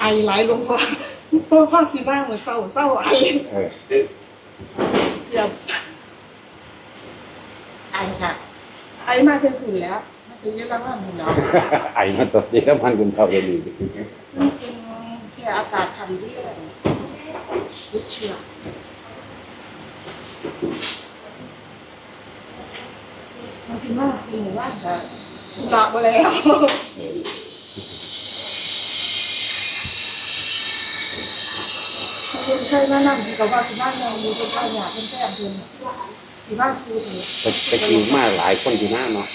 ไอไหลลงพ่อพ่อพ่อสิบ้างเหมือนเศร้าเศร้าไอเออเดี๋ยวไอ้ค่ะไอมาเป็นผื่นแล้วมาเป็นเยอะแล้วว่ามันเนาะไอมาตัวนี้แล้วมันคุณเท่าเดิมอีกมันเป็นแค่อากาศทำเรื่องยึดเชื้อ มันสิมาเป็นหมู่บ้านค่ะกลับมาแล้วคนไข้มานั่งที่กับว่าสิบ้านเรามีคนไข้อยากเป็นแค่อำเภอที่บ้านครูเถอะไปไปกินมาหลายคนอยู่หน้าเนาะ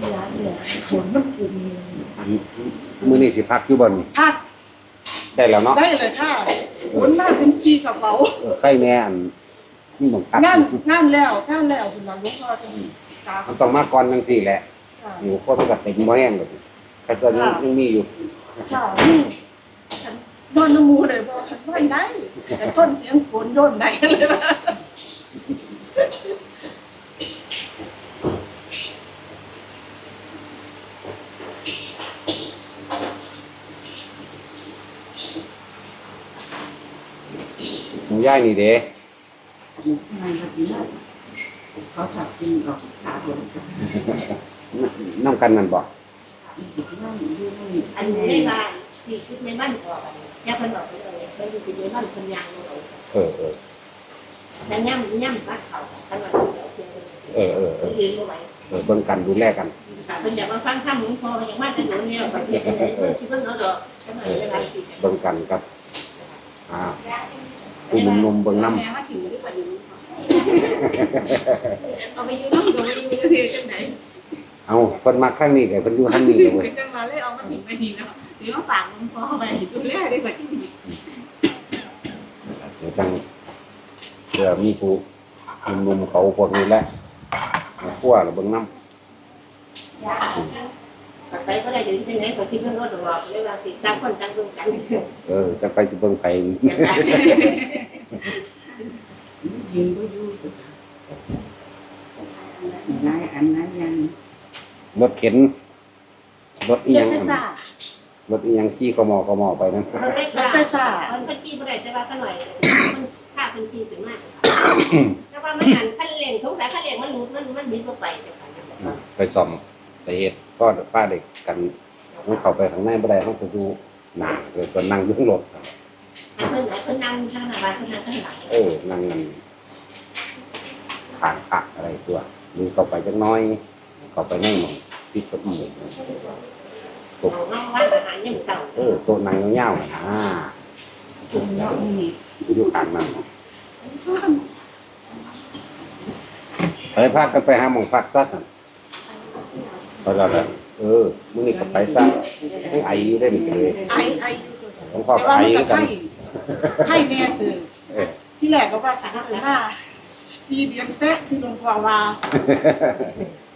เวลาเนี่ยฝนมันกลุ่มมื้อนี้สิพักอยู่บ่นี่พักได้แล้วเนาะได้เลยค่ะฝนมาเป็นจีกระเป๋าเออใกล้แน่อันนี่ต้องพักงานงานแล้วงานแล้วคุณหลวงพ่อจะมีตามันต้องมาก่อนจังซี่แหละค่ะ อยู่คนก็เต็มบ่แห้งเลยแต่ก็ยังยังมีอยู่ค่ะนี่ฉันนอนน้ำมูเลยบอกฉันนอนได้แต่ต้นเสียงฝนโยนได้เลยนะหมูย่ายนี่เด้ เขาจับกินออกขาผมน้ำกันนั่นบ่อันนี้ในบ้านที่คิดในบ้านก่อนแค่เพิ่นบอกไปเลยเพิ่นอยู่ในบ้านคนยางเลยเออเออแต่ย่ำย่ำบ้านเขาขนาดเดียวเพียงเออเออเออยืนเอาไว้เออเบิ่งกันดูแลกันเพิ่นอยากมาฟังข้ามหลวงพ่ออย่างมากจะอยู่เนี่ยประเทศไหนเพิ่นคิดว่าเนาะดอกขนาดเวลาสิเบิ่งกันครับอ่า ผู้หนุ่มๆเบิ่งน้ำแม่ว่าถึงหรือเปล่าอยู่เอาไปอยู่น้ำดอกไปอยู่ประเทศจังไหนเอาเพิ่นมาครั้งนี้ก็เพิ่นอยู่ทางนี้เลยเว้ยจังมาเลยเอามาถึงไปนี่เนาะหรือว่าฝากหลวงพ่อไปดูแลได้แบบที่เดี๋ยวจังเดี๋ยวมีผู้หนุ่มๆเขาพวกนี้แหละมาคั่วแล้วเบิ่งน้ำ ไปก็ได้อยู่ที่ไหนก็ที่เพิ่นรถดอกเวลาติดตามคนต่างดูกันเออจะไปสิเบิ่งไปยืนก็อยู่นายอันนั้นยังรถเข็นรถอีหเรื่ยัองงไฟฟ้ารถอีหยังขี่กมอกมอไปนั่นรถไฟฟ้าไฟฟ้ามันเป็นที่บ่ได้แต่ว่าก็หน่อยมันค่าเป็นที่ถึงมากแต่ว่ามันหันคันเร่งสงสัยคันเร่งมันรู้มันมันมีบ่ไปแต่ค่ะไปซ่อมไปเฮ็ดก็ป้าเด็กกันมันเข้าไปข้างในบ่ได้เขาไปดูหน้าเลยก็นั่งอยู่ข้างรถครับเพิ่นไหนเพิ่นนั่งข้างหน้าบ้านเพิ่นนั่งข้างหลังเออนั่งกันขางผักอะไรตัวหรือเข้าไปจักหน้อย เข้าไปในหมองติดเก้าอี้น้องว่าอาหารยังเศร้าเออโต๊ะนั่งยาวๆน่ะอ่าตรงนี้นี่อยู่ข้างนั้นช่วงไปพักกันไปหาหมองพักซะสั่น พอแล้วแหละเออมื้อนี้ก็ไปซะให้ไออยู่ได้นี่ก็เลยไอไออยู่จนหลวงพ่อแต่ก็ว่าไอมันก็กัน ไข้ไข้แม่ตื่นเออ ที่แรกก็ว่าสังเกตว่าสี่เดือนเป๊ะที่หลวงพ่อว่า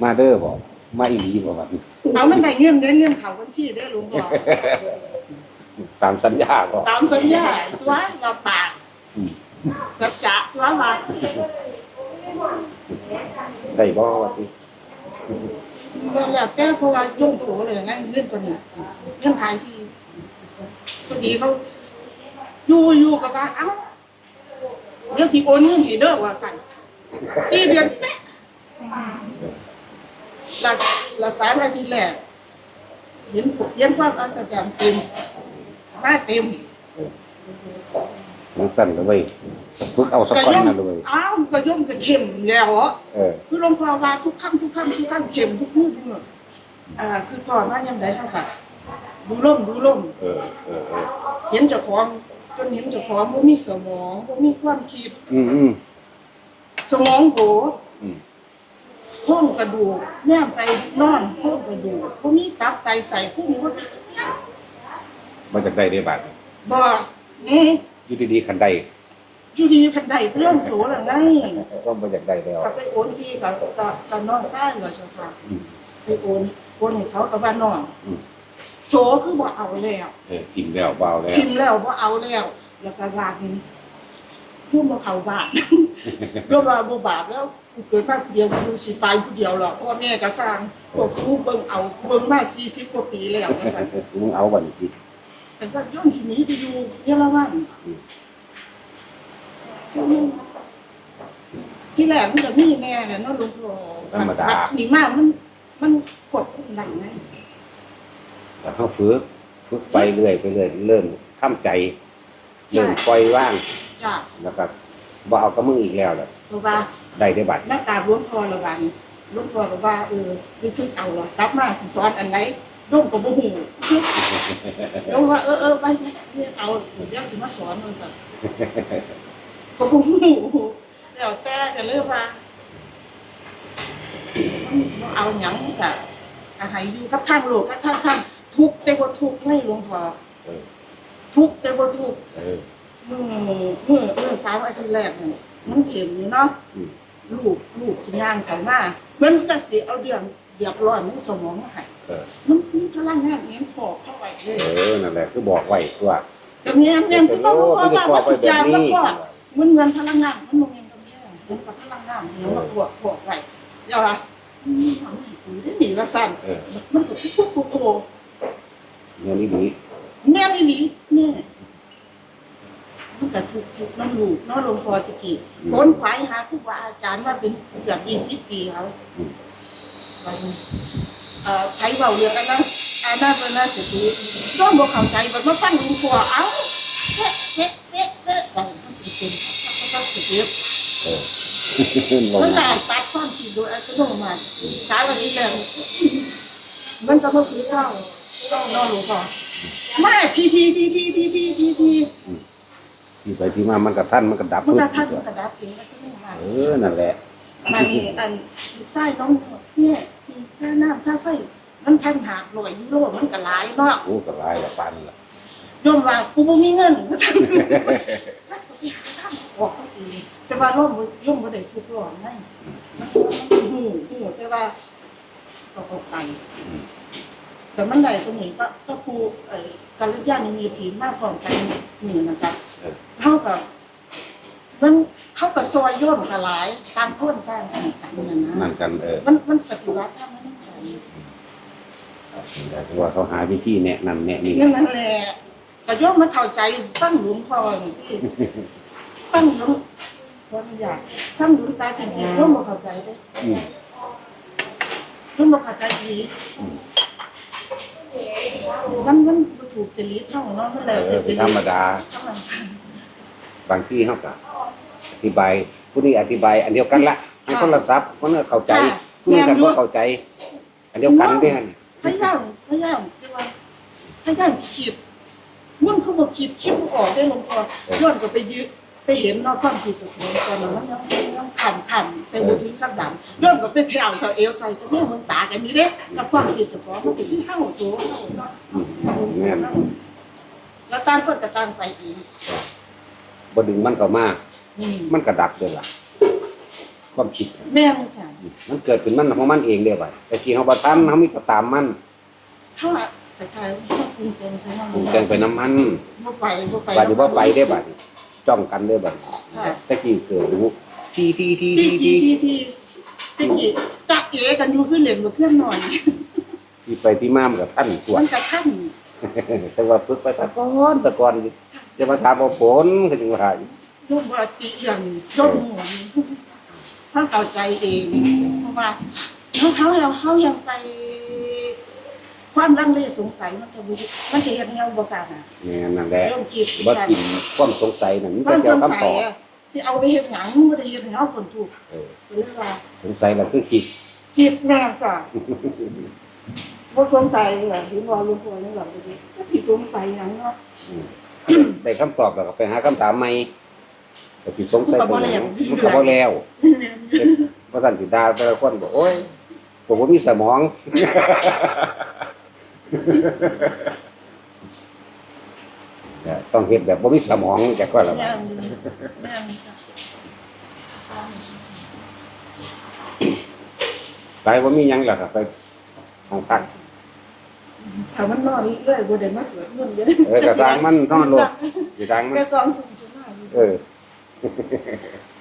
มาเด้อบอกมาอีหลีบอกว่าเอามันได้เงินเด้เงินเขาบัญชีเด้หลวงพ่อตามสัญญาบอก ตามสัญญาตัวเราปากอืมกับจะตัวว่าได้บ่ว่าติ เราอยากแก้เพราะว่ายุ่งโสเลยไงเรื่องตัวนี้เรื่องขายที่พอดีเขาอยู่อยู่กับว่าเอ้าเดี๋ยวที่โอนเงินให้เด้อว่าสั่นสี่เดือนเป๊ะละละสามอาทิตย์แรกเห็นเห็นความอัศจรรย์เต็มมาเต็ม มันสั่นเลยเว้ยฝึกเอาสักก็ก่อนย่อมนะเลยอ้าวก็ย่อมก็เข้มแล้วเหรอเออคือหลวงพ่อว่าทุกคำทุกคำทุกคำเข้มทุกมือทุกมืออ่า คือพ่อว่ายังไงเท่ากับดูล่มดูล่มเออเออเออเห็นเจ้าของจนเห็นเจ้าของบ่มีสมองบ่มีความคิด อืมอืมสมองโผอืมโค้งกระดูกแน่ไปนอนโค้งกระดูกพวกนี้ตับไตใส่พุ่งก็มันจะได้ได้บาทบ่ นี่อยู่ดีๆคันใดอยู่ดีพันใดเรื่องโสหรือไงก็มันจะได้แล้วก็ไปโอนที่กับกับกับน้องซ่าอยู่เจ้าค่ะอืมไปโอนโอนให้เขากับว่าน้องอืมโสคือบ่เอาแล้วเออกินแล้วเบาแล้วกินแล้วบ่เอาแล้ว แล้วก็ว่านี่ยุ่งบ่เข้าบ้านเรื่องว่าบ่บาปแล้วกูเกิดมาผู้เดียวกูสิตายผู้เดียวหรอกพ่อแม่ก็สร้างพวกครูเบิ่งเอาเบิ่งมา40กว่าปีแล้วว่าซั่นมึงเอาบัดนี้ เป็นซั่นย้อนสิหนีไปอยู่เยอรมันที่แรกมันก็มีแน่แหละเนาะหลวงพ่อธรรมดาบันี่มากมัน มันควบคุมได้ไงแต่เขาฝึกฝึกไปเรื่อยไปเรื่อยเริ่มทำใจเริ่มปล่อยว่างจ้ะแล้วก็บ่เอากับมึงอีกแล้วแหละเพราะว่าได้ได้บัตรหน้าตาหลวงพ่อระวังหลวงพ่อบอกว่าเออนี่คือเอาหรอกลับมาสิสอนอันไหน ร่มกับบ่หูแล้วว่าเออเออไปเรียเอาเดี๋ยวสิมาสอนมันสักก็บ่หูแล้วแต่ก็เลยว่ามันเอาหยังกะก็ให้อยู่กับทางโลกกับทางทางทุกแต่บ่ทุกไม่หลวงพ่อทุกแต่บ่ทุกเออมือมือมือสามอาทิตย์แรกนี่มันเข็มอยู่เนาะลูกลูกสิย่างเขามาเหมือนก็สิเอาเดือน เดียบร้อยในสมองมาให้เออ มันมีพลังงานเองพอเข้าไปเลยเออ นั่นแหละคือบอกไว้ตัวแต่เมียนเมียนก็ต้องรู้ว่าว่าว่าทุกอย่างมันพอนี้มันเหมือนพลังงานมันโมเมนต์ตรงนี้เหมือนกับพลังงานเหมือนว่าพวกพวกไว้เดี๋ยวละอืมทำให้กูได้หนีละสั้นเออมันก็ปุ๊บปุ๊บปุ๊บปุ๊บเงินนี้ดีแม่ไม่หลีแม่มันก็ถูกถูกน้ำลูกเน้องหลวงพ่อตะกี้ผลขวายหาครูบาอาจารย์มาเป็นเกือบยี่สิบปีเขา วันใช้เบาเรืองอันนั้นอันนั้นเป็นาสียทีต้องบอกเขาใจมันมาฟังหลวงพ่อเอ้าเป๊ะเป๊ะเป๊ะเป๊ะไปมันเป็นเป็นเขาต้องสียเออลงมันได้ตัดความคิดโดยอัตโนมัติสายวันนี้แล้วมันก็มาคือเล่าเล่าเล่าหลวงพ่อมาทีทีทีทีทีทีทีทีที่ไปที่มามันกับท่านมันกับดับมันก็ปึ๊บทันกระดับเองอัตโนมัติเออนั่นแหละมานี่อันไส้น้องเนี่ย มีค่าน้ำค่าไฟมันพันหาหน่วยยูโรมันก็หลายเนาะโอ้กับลายละปานละโยมว่ากูบ่มีเงินก็จังมันก็ไปหาทางออกเขาเอแต่ว่าร่มบ่ร่มบ่ได้ทุกร้อนไงมันหูหูแต่ว่าก็ออกไป แต่มันได้ตรงนี้ก็ก็ครูเอ่อการเลือกย่างมีทีมมากพร้อมกันหนึ่งนะครับเท่ากับมัน เข้ากับซอยย่นกับหลายตามพ้นตามกันกันนั่นนั่นะนกันเออมันมันปฏิวัติทำมันนั่นกันแต่ว่าเขาหาวิธีแนะนำแนะนี่นั่นนั่นแหละก็ย่อมมาเข้าใจฟังหลวงพ่อนี่ที่ฟังหลวงพ่อไม่อยากฟังหลวงตาจริงๆย่อมมาเข้าใจเด้อืมย่อมมาเข้าใจดีอืมมันมันบ่ถูกจริตเท่าเนาะมันแล้วเอแต่อจเป็นริตธรรมดาธรรมดา บางที่เขาก็อ ธิบายผู้นี้อธิบาย อันเดียวกันละในโทรศัพท์คนนึงเข้าใจผู้นึงกันก็เข้าใจ อันเดียวกันเด้ฮะนี่พยายามพยายามที่ว่าพยายามสิคิดมันเขาบอกคิดคิดบ่ออกได้หลวงพ่อย้อนก็ไปยืดไปเห็นเนาะความคิดตัวเองตอนนั้นมันยังยังขำขำแต่บ่ถึงกับดำย้อนก็ไปแถวเสาเอวใส่ก็เนี่ยมันตากันนี่เด้กับความคิดตัวของมันเป็นเท่าตัวเท่าเนาะอืมแม่นแล้วต่างคนก็ต่างไปเองบ่ดึงมันก็มาอื มมันก็ดับเด้อล่ะ ความคิด แม่นค่ะมันเกิดขึ้นมันของมันเองเด้อบัดแต่ที่เฮาบ่ทันเฮามีก็ตามมันเท่าอะแต่ทายถ้าคุณเป็นไปนั่นปรุงแต่งไปน้ำมันบ่ไปบ่ไปบัดนี้บ่ไปเด้อบัดนี้จ้องกันเด้อบัดนี้ค่ะแต่กี้เกิดรู้ที่ที่ที่ที่ที่ที่ที่ที่ที่ที่จะเอ๋กันอยู่คือเล่นกับเพื่อนหน่อยที่ไปที่มามันก็ท่านตรวจมันกระทั่งแต่ว่าฝึกไปแตะก่อนแตะก่อนจะมาถามว่าผลก็จึงว่า รูปวติเรื่องยกหัวเขาเข้าใจเองเพราะว่าเขาเขาเราเขายังไป ความลังเลสงสัยมันจะบุมันจะเห็นเงาบกล้าอะแม่นนั่นแหละเริ่มคิดบ่กินความสงสัยนั่นมันควาจะมเกี่สยวงคำสัตยอบอะที่เอาไปเห็นหนังไม่ได้เห็นเงาคนถูกเออก็เรียกว่าสงสัยแล้วคือคิดผิดแน่จ้ะบ่สงสัยเหรอที่ว่าลุงพลนี่หรอก็ที่สงสัยอย่างเนาะอืมได้คำตอบแล้วก็ไปหาคำถามใหม่ ก็สิสงสัยมันก็บ่แล้วมันก็บ่แล้วบเพราะท่านสิดาแต่ละคนบอกโอ้ยผมบ่มีสมองเนี่ยต้องเฮ็ดแบบบ่มีสมองจักว่าละแม่บาดนอยู่แม่นจ้ะไปบ่มีหยังล่ะครับไปห้องพักถ้ามันนอนเรื่อยบ่ได้มาสวดมนต์เยอะเออกระสร้างมันนอนโลดสิสร้างมันแค่สองทุ่มจะมาอยู่เออ ハハハハ。